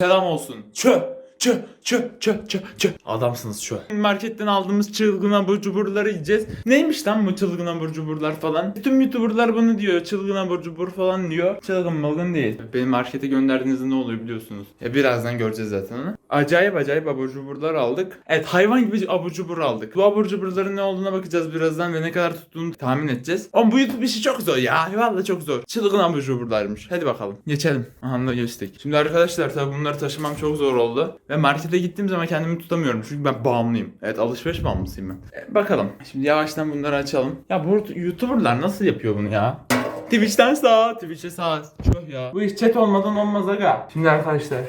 Selam olsun. Çö. Çö, çö, çö, çö, çö. Adamsınız çö. Marketten aldığımız çılgın abur cuburları yiyeceğiz. Neymiş lan bu çılgın abur cuburlar falan? Bütün youtuberlar bunu diyor. Çılgın abur cubur falan diyor. Çılgın malgın değil. Beni markete gönderdiğinizde ne oluyor biliyorsunuz. Ya birazdan göreceğiz zaten onu. Acayip acayip abur cuburlar aldık. Evet hayvan gibi abur cubur aldık. Bu abur cuburların ne olduğuna bakacağız birazdan ve ne kadar tuttuğunu tahmin edeceğiz. Ama bu YouTube işi çok zor ya. Vallahi çok zor. Çılgın abur cuburlarmış. Hadi bakalım. Geçelim. Aha geçtik. Şimdi arkadaşlar tabii bunları taşımam çok zor oldu. Ve markete gittiğim zaman kendimi tutamıyorum. Çünkü ben bağımlıyım. Evet alışveriş bağımlısıyım ben. E, bakalım. Şimdi yavaştan bunları açalım. Ya bu YouTuber'lar nasıl yapıyor bunu ya? Twitch'ten sağ, Twitch'e sağ. Çok ya. Bu iş chat olmadan olmaz aga. Şimdi arkadaşlar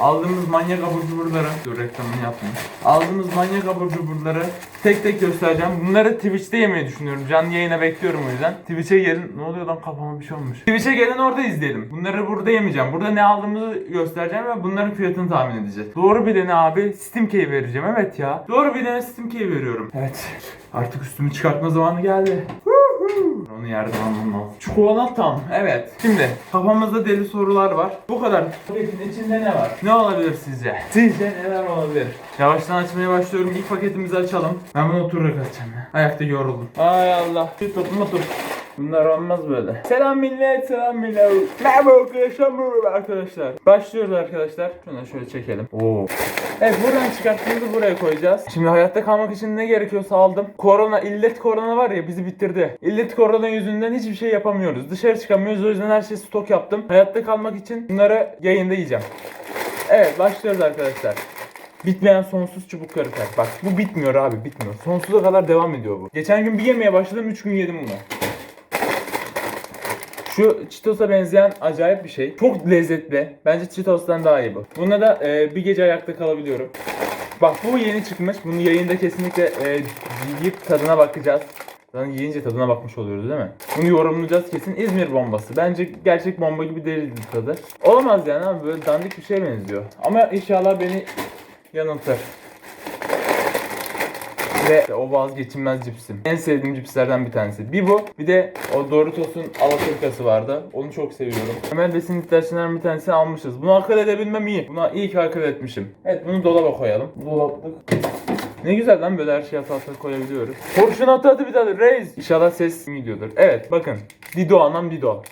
aldığımız manyak abur cuburları dur reklamını yapmayayım. Aldığımız manyak abur cuburları tek tek göstereceğim. Bunları Twitch'te yemeyi düşünüyorum. Canlı yayına bekliyorum o yüzden. Twitch'e gelin. Ne oluyor lan kafama bir şey olmuş. Twitch'e gelin orada izleyelim. Bunları burada yemeyeceğim. Burada ne aldığımızı göstereceğim ve bunların fiyatını tahmin edeceğiz. Doğru bilene abi Steam Key vereceğim. Evet ya. Doğru bilene Steam Key veriyorum. Evet. Artık üstümü çıkartma zamanı geldi. Onu yerden almam lazım. Çikolatam. Evet. Şimdi kafamızda deli sorular var. Bu kadar. Paketin içinde ne var? Ne olabilir sizce? Sizce neler olabilir? Yavaştan açmaya başlıyorum. İlk paketimizi açalım. Ben bunu oturarak açacağım ya. Ayakta yoruldum. Ay Allah. Bir tut mu tut. Bunlar olmaz böyle. Selam millet, selam millet. Merhaba arkadaşlar, merhaba arkadaşlar. Başlıyoruz arkadaşlar. Şunu şöyle çekelim. Oo. Evet buradan çıkarttığımızı buraya koyacağız. Şimdi hayatta kalmak için ne gerekiyorsa aldım. Korona, illet korona var ya bizi bitirdi. İllet korona yüzünden hiçbir şey yapamıyoruz. Dışarı çıkamıyoruz o yüzden her şeyi stok yaptım. Hayatta kalmak için bunları yayında yiyeceğim. Evet başlıyoruz arkadaşlar. Bitmeyen sonsuz çubuk kraker. Bak bu bitmiyor abi bitmiyor. Sonsuza kadar devam ediyor bu. Geçen gün bir yemeye başladım 3 gün yedim bunu. Şu Cheetos'a benzeyen acayip bir şey. Çok lezzetli. Bence Cheetos'tan daha iyi bu. Bunda da e, bir gece ayakta kalabiliyorum. Bak bu yeni çıkmış. Bunu yayında kesinlikle e, yiyip tadına bakacağız. Zaten yiyince tadına bakmış oluyoruz değil mi? Bunu yorumlayacağız kesin. İzmir bombası. Bence gerçek bomba gibi değildi tadı. Olamaz yani abi böyle dandik bir şeye benziyor. Ama inşallah beni yanıltır. Ve o vazgeçilmez cipsim. En sevdiğim cipslerden bir tanesi. Bir bu. Bir de o Doritos'un Alaturkası vardı. Onu çok seviyorum. Temel besin ihtiyaçlarından bir tanesini almışız. Bunu akıl edebilmem iyi. Buna iyi ki akıl etmişim. Evet bunu dolaba koyalım. Dolaplık. Ne güzel lan böyle her şeyi ata ata koyabiliyoruz. Kurşun atı atı bir tane reis. İnşallah ses gidiyordur. Evet bakın. Dido anam Dido.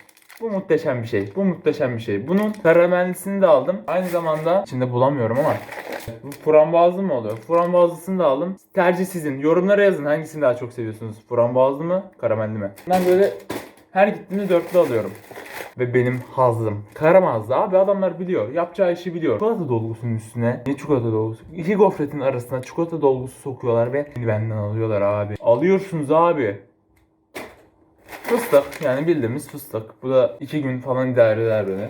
Bu muhteşem bir şey. Bu muhteşem bir şey. Bunun karamellisini de aldım. Aynı zamanda içinde bulamıyorum ama bu frambuazlı mı oluyor? Frambuazlısını da aldım. Tercih sizin. Yorumlara yazın hangisini daha çok seviyorsunuz? Frambuazlı mı? Karamelli mi? Ben böyle her gittiğimde dörtlü alıyorum. Ve benim hazım. Karamazdı abi adamlar biliyor. Yapacağı işi biliyor. Çikolata dolgusunun üstüne ne çikolata dolgusu? İki gofretin arasına çikolata dolgusu sokuyorlar ve benden alıyorlar abi. Alıyorsunuz abi. Fıstık yani bildiğimiz fıstık. Bu da iki gün falan idare eder beni.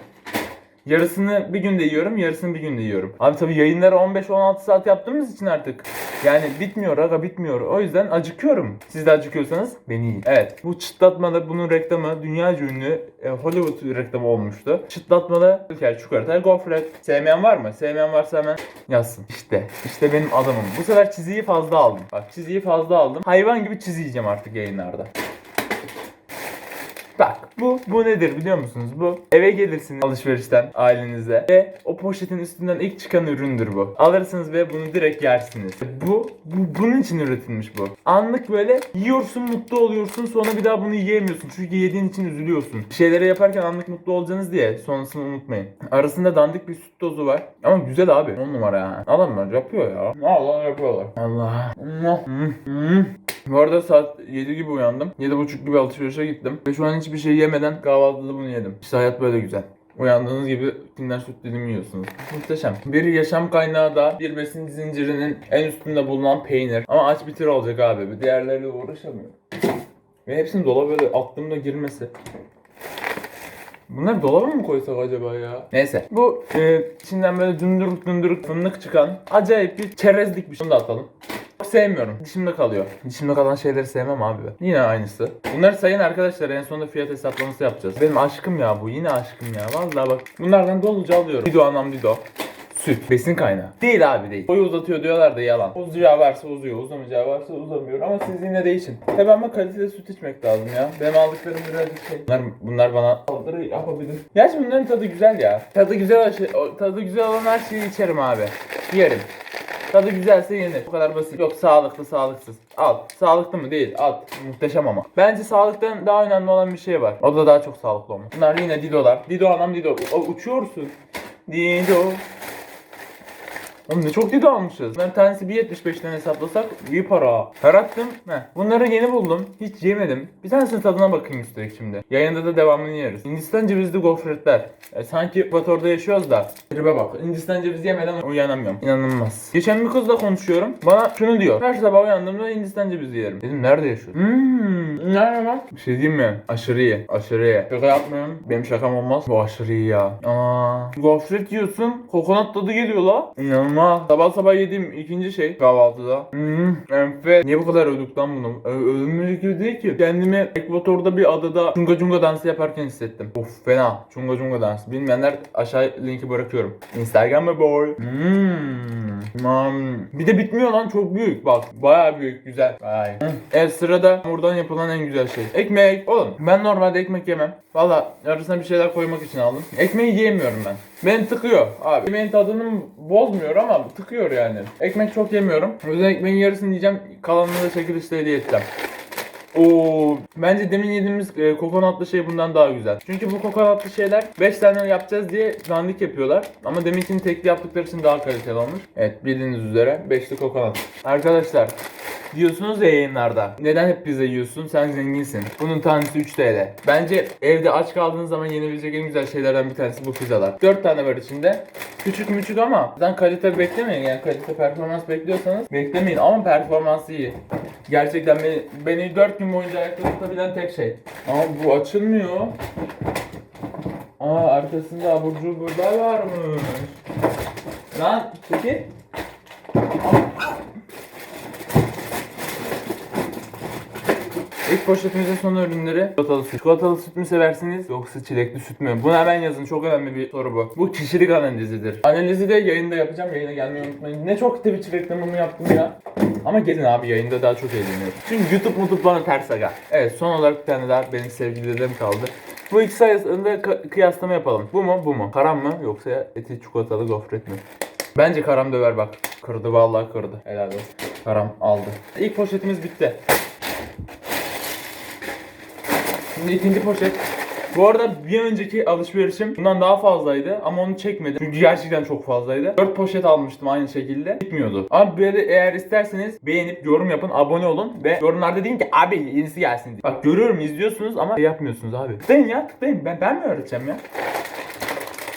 Yarısını bir günde yiyorum, yarısını bir günde yiyorum. Abi tabii yayınları 15-16 saat yaptığımız için artık yani bitmiyor aga bitmiyor. O yüzden acıkıyorum. Siz de acıkıyorsanız beni yiyin. Evet bu çıtlatmalı bunun reklamı dünyaca ünlü e, Hollywood reklamı olmuştu. Çıtlatmalı Ülker çikolata gofret. Sevmeyen var mı? Sevmeyen varsa hemen yazsın. İşte işte benim adamım. Bu sefer çiziyi fazla aldım. Bak çiziyi fazla aldım. Hayvan gibi çizi yiyeceğim artık yayınlarda. Bak bu bu nedir biliyor musunuz? Bu eve gelirsiniz alışverişten ailenizle ve o poşetin üstünden ilk çıkan üründür bu. Alırsınız ve bunu direkt yersiniz. Bu, bu bunun için üretilmiş bu. Anlık böyle yiyorsun mutlu oluyorsun sonra bir daha bunu yiyemiyorsun. Çünkü yediğin için üzülüyorsun. Bir şeyleri yaparken anlık mutlu olacaksınız diye sonrasını unutmayın. Arasında dandik bir süt tozu var. Ama güzel abi. 10 numara yani. Adamlar yapıyor ya. Allah yapıyorlar. Allah. Bu arada saat 7 gibi uyandım. 7.30 gibi alışverişe gittim. Ve şu an hiçbir şey yemeden kahvaltıda bunu yedim. İşte hayat böyle güzel. Uyandığınız gibi kinder süt dilimi yiyorsunuz. Muhteşem. Bir yaşam kaynağı da bir besin zincirinin en üstünde bulunan peynir. Ama aç bitir olacak abi. Bir diğerleriyle uğraşamıyorum. Ve hepsini dolaba böyle attığımda girmesi. Bunları dolaba mı koysak acaba ya? Neyse. Bu e, içinden böyle dündürük dündürük fındık çıkan acayip bir çerezlik bir şey. Bunu da atalım. Sevmiyorum. Dişimde kalıyor. Dişimde kalan şeyleri sevmem abi ben. Yine aynısı. Bunları sayın arkadaşlar en sonunda fiyat hesaplaması yapacağız. Benim aşkım ya bu. Yine aşkım ya. Vallahi bak. Bunlardan doluca alıyorum. Dido anam Dido. Süt. Besin kaynağı. Değil abi değil. Boyu uzatıyor diyorlar da yalan. Uzayacağı varsa uzuyor. Uzamayacağı varsa uzamıyor. Ama siz yine de için. Tabi ama kaliteli süt içmek lazım ya. Benim aldıklarım birazcık şey. Bunlar, bunlar bana saldırı yapabilir. Gerçi bunların tadı güzel ya. Tadı güzel, o- tadı güzel olan her şeyi içerim abi. Yerim. Tadı güzelse yenir. Bu kadar basit. Yok sağlıklı sağlıksız. Al. Sağlıklı mı? Değil. At. Muhteşem ama. Bence sağlıktan daha önemli olan bir şey var. O da daha çok sağlıklı olmak. Bunlar yine Dido'lar. Dido anam Dido. O, uçuyorsun. Dido. Oğlum ne çok Dido almışız. Ben tanesi 1.75'ten hesaplasak iyi para. Karattım. Heh. Bunları yeni buldum. Hiç yemedim. Bir tanesinin tadına bakayım üstelik şimdi. Yayında da devamını yeriz. Hindistan cevizli gofretler. E, sanki ekvatorda yaşıyoruz da. Tribe bak. Hindistan cevizi yemeden uyanamıyorum. İnanılmaz. Geçen bir kızla konuşuyorum. Bana şunu diyor. Her sabah uyandığımda Hindistan cevizi yerim. Dedim nerede yaşıyorsun? Hmm. Nerede lan? Bir şey diyeyim mi? Aşırı iyi. Aşırı iyi. Şaka yapmıyorum. Benim şakam olmaz. Bu aşırı iyi ya. Aa. Gofret yiyorsun. Kokonat tadı geliyor la. İnanılmaz. Sabah sabah yediğim ikinci şey kahvaltıda. Hmm. Enfes. Niye bu kadar övdük lan bunu? Ö- övülmeyecek gibi değil ki. Kendimi ekvatorda bir adada çunga çunga dansı yaparken hissettim. Of fena. Çunga çunga dansı. Bilmeyenler aşağı linki bırakıyorum. Instagram mı boy? Hmm. Man. Bir de bitmiyor lan çok büyük. Bak bayağı büyük güzel. İyi. Evet sırada buradan yapılan en güzel şey. Ekmek. Oğlum ben normalde ekmek yemem. Valla arasına bir şeyler koymak için aldım. Ekmeği yiyemiyorum ben. Beni tıkıyor. Abi ekmeğin tadını bozmuyor ama tıkıyor yani. Ekmek çok yemiyorum. O yüzden ekmeğin yarısını yiyeceğim. Kalanını da çekilişte hediye edeceğim. Oo, bence demin yediğimiz e, kokonatlı şey bundan daha güzel. Çünkü bu kokonatlı şeyler 5 tane yapacağız diye dandik yapıyorlar. Ama deminkini tekli yaptıkları için daha kaliteli olmuş. Evet bildiğiniz üzere 5'li kokonat. Arkadaşlar diyorsunuz ya yayınlarda. Neden hep pizza yiyorsun? Sen zenginsin. Bunun tanesi 3 TL. Bence evde aç kaldığınız zaman yenebilecek en güzel şeylerden bir tanesi bu pizzalar. 4 tane var içinde. Küçük müçük ama zaten kalite beklemeyin. Yani kalite performans bekliyorsanız beklemeyin ama performansı iyi. Gerçekten beni, beni 4 gün boyunca ayakta tutabilen tek şey. Ama bu açılmıyor. Aa arkasında abur cuburlar varmış. Lan çekil. İlk poşetimizin son ürünleri çikolatalı süt. Çikolatalı süt mü seversiniz yoksa çilekli süt mü? Bunu hemen yazın çok önemli bir soru bu. Bu kişilik analizidir. Analizi de yayında yapacağım. Yayına gelmeyi unutmayın. Ne çok Twitch reklamımı yaptım ya. Ama gelin abi yayında daha çok eğleniyorum. Çünkü YouTube mutup bana ters aga. Evet son olarak bir tane daha benim sevgili dedem kaldı. Bu ikisi arasında kıyaslama yapalım. Bu mu bu mu? Karam mı yoksa eti çikolatalı gofret mi? Bence Karam döver bak. Kırdı vallahi kırdı. Helal olsun. Karam aldı. İlk poşetimiz bitti. Şimdi ikinci poşet. Bu arada bir önceki alışverişim bundan daha fazlaydı ama onu çekmedim. Çünkü gerçekten çok fazlaydı. 4 poşet almıştım aynı şekilde. Bitmiyordu. Ama böyle eğer isterseniz beğenip yorum yapın, abone olun ve yorumlarda deyin ki abi yenisi gelsin diye. Bak görüyorum izliyorsunuz ama şey yapmıyorsunuz abi. Tıklayın ya tıklayın. Ben, ben mi öğreteceğim ya?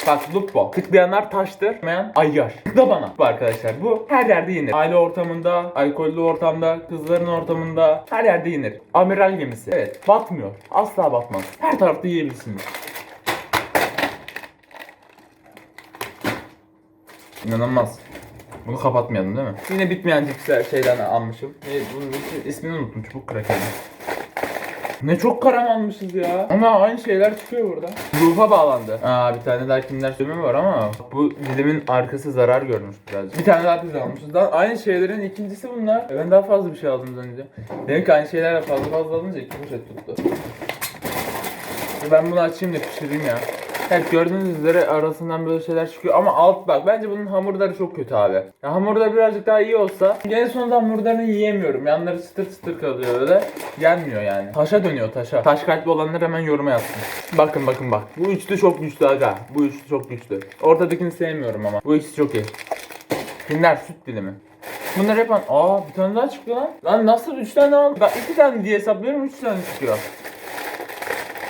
Bak Lupo. Tıklayanlar taştır. Tıklamayan ayyar. Tıkla bana. Bu arkadaşlar bu her yerde yenir. Aile ortamında, alkollü ortamda, kızların ortamında her yerde yenir. Amiral gemisi. Evet batmıyor. Asla batmaz. Her tarafta yiyebilirsiniz. İnanılmaz. Bunu kapatmayalım değil mi? Yine bitmeyen cipsler şeyden almışım. E, bunun ismi- ismini unuttum. Çubuk kraker. Ne çok karam almışız ya. Ama aynı şeyler çıkıyor burada. Ruha bağlandı. Aa bir tane daha kimler söyleme var ama bu dilimin arkası zarar görmüş birazcık. Bir tane daha pizza almışız. Daha aynı şeylerin ikincisi bunlar. E, Ben daha fazla bir şey aldım zannediyorum. Demek ki aynı şeylerle fazla fazla alınca iki poşet tuttu. Ben bunu açayım da pişireyim ya. Evet gördüğünüz üzere arasından böyle şeyler çıkıyor ama alt bak bence bunun hamurları çok kötü abi. Ya hamurda birazcık daha iyi olsa en sonunda hamurlarını yiyemiyorum. Yanları çıtır çıtır kalıyor öyle. Gelmiyor yani. Taşa dönüyor taşa. Taş kalpli olanlar hemen yoruma yazsın. Bakın bakın bak. Bu üçlü çok güçlü aga. Bu üçlü çok güçlü. Ortadakini sevmiyorum ama. Bu ikisi çok iyi. Pinler süt dilimi. Bunlar yapan... Aa bir tane daha çıkıyor lan. Lan nasıl üç tane aldım? Ben iki tane diye hesaplıyorum üç tane çıkıyor.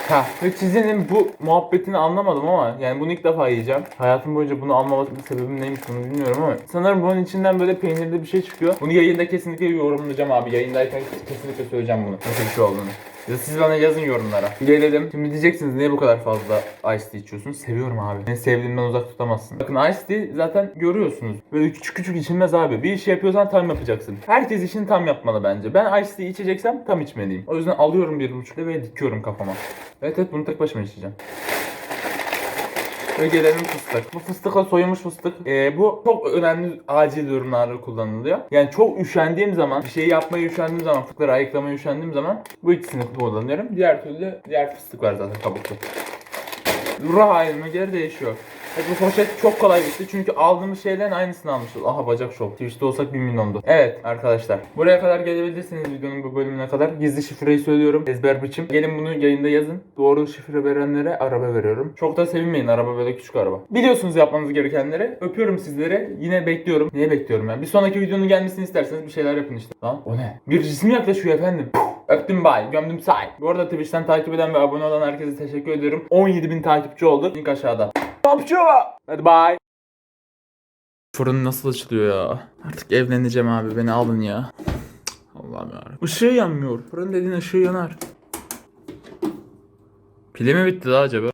Ha ve çizinin bu muhabbetini anlamadım ama yani bunu ilk defa yiyeceğim. Hayatım boyunca bunu almamak sebebim neymiş bunu bilmiyorum ama sanırım bunun içinden böyle peynirli bir şey çıkıyor. Bunu yayında kesinlikle yorumlayacağım abi. Yayındayken kesinlikle söyleyeceğim bunu. Nasıl bir şey olduğunu. Ya siz bana yazın yorumlara. Gelelim. Şimdi diyeceksiniz niye bu kadar fazla Ice Tea içiyorsun? Seviyorum abi. Beni sevdiğimden uzak tutamazsın. Bakın Ice Tea zaten görüyorsunuz. Böyle küçük küçük içilmez abi. Bir iş yapıyorsan tam yapacaksın. Herkes işini tam yapmalı bence. Ben Ice Tea içeceksem tam içmeliyim. O yüzden alıyorum bir buçukta ve dikiyorum kafama. Evet evet bunu tek başıma içeceğim. Ve gelelim fıstık. Bu fıstıkla soyulmuş fıstık. Ee, bu çok önemli acil durumlarda kullanılıyor. Yani çok üşendiğim zaman, bir şey yapmaya üşendiğim zaman, fıstıkları ayıklamaya üşendiğim zaman bu ikisini kullanıyorum. Diğer türlü diğer fıstık var zaten kabuklu. Ruh halime göre değişiyor. Evet, bu poşet çok kolay bitti çünkü aldığımız şeylerin aynısını almışız. Aha bacak şok. Twitch'te olsak 1 milyondu. Evet arkadaşlar. Buraya kadar gelebilirsiniz videonun bu bölümüne kadar. Gizli şifreyi söylüyorum. Ezber biçim. Gelin bunu yayında yazın. Doğru şifre verenlere araba veriyorum. Çok da sevinmeyin araba böyle küçük araba. Biliyorsunuz yapmanız gerekenleri. Öpüyorum sizleri. Yine bekliyorum. Niye bekliyorum ben? Bir sonraki videonun gelmesini isterseniz bir şeyler yapın işte. Lan o ne? Bir cisim yaklaşıyor efendim. Öptüm bay, gömdüm say. Bu arada Twitch'ten takip eden ve abone olan herkese teşekkür ediyorum. 17.000 takipçi oldu. Link aşağıda. Papçu! Hadi bye. Fırın nasıl açılıyor ya? Artık evleneceğim abi beni alın ya. Allah'ım ya. Işığı yanmıyor. Fırın dediğin ışığı yanar. Pili mi bitti daha acaba?